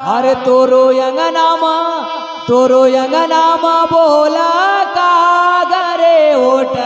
अरे तोरो अंगनामा तोरो अंगनामा बोला का गरे ओट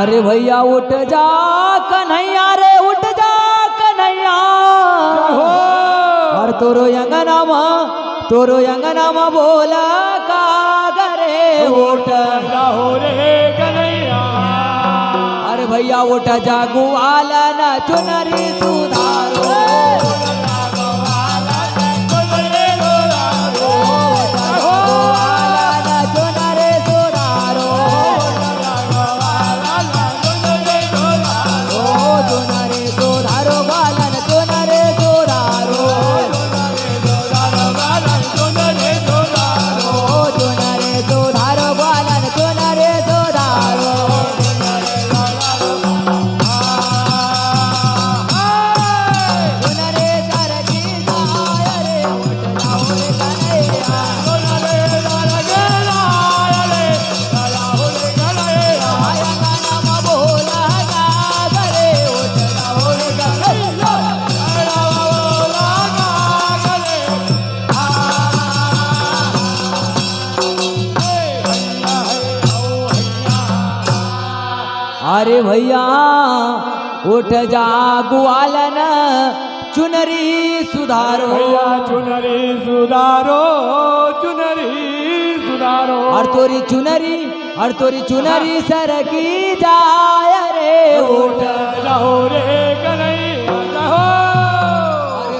अरे भैया उठ जा कन्हैया रे उठ जा कन्हैया। और तोरो अंगनामा तोरो अंगनामा बोला कागरे उठ। जाओ रे कन्हैया। अरे भैया उठ जा गुआला ना चुनरी सुधारो अरे भैया उठ जा ग्वालन चुनरी सुधारो। भैया चुनरी सुधारो चुनरी सुधारो। और तोरी चुनरी और तोरी चुनरी सरकी जाय रे उठ। रहो रे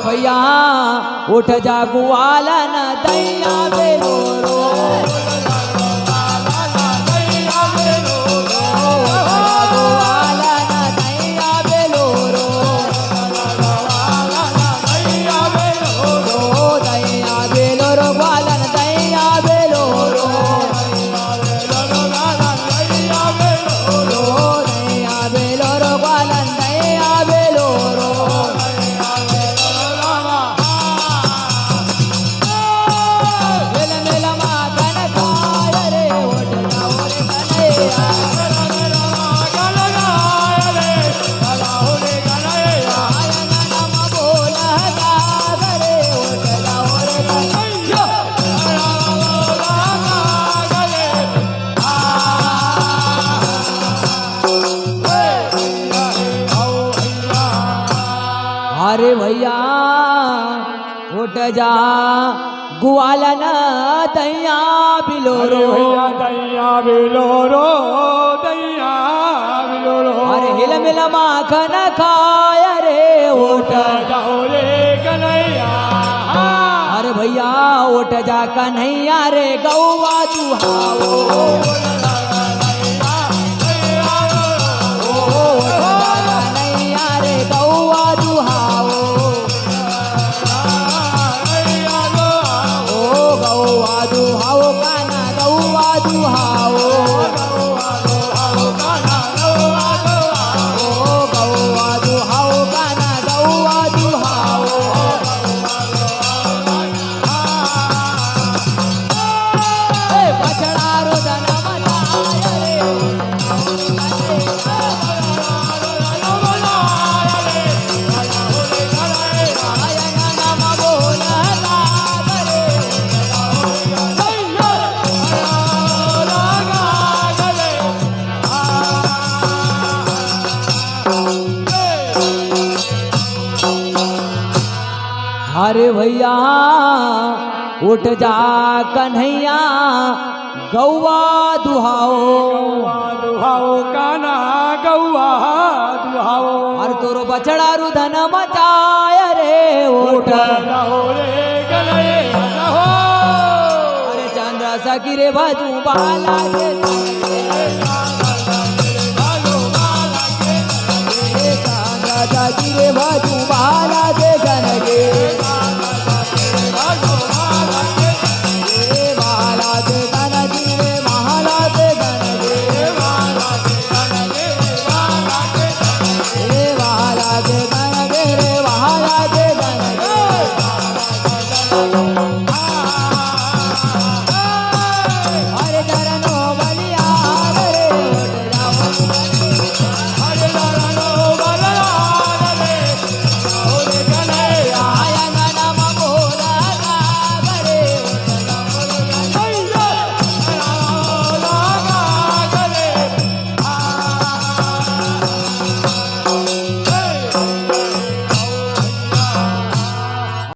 भैया उठ जा ग्वालन दैया अरे भैया उठ जा। ग्वालन दैया बिलोरो दैया बिलोरो दैया बिलोरो अरे हिल मिल माखन खाय रे उठ। जाओ रे कन्हैया। अरे भैया उठ जा कन्हैया रे गौवा दुहाओ ओ अरे भैया उठ जा कन्हैया गौवा दुहाओ। दुहाओ काना गौवा दुहाओ। अरे तोर बछड़ा रुधन मचाय रे उठ। अरे चंद्र सकीरे बाजू बाला के बाजू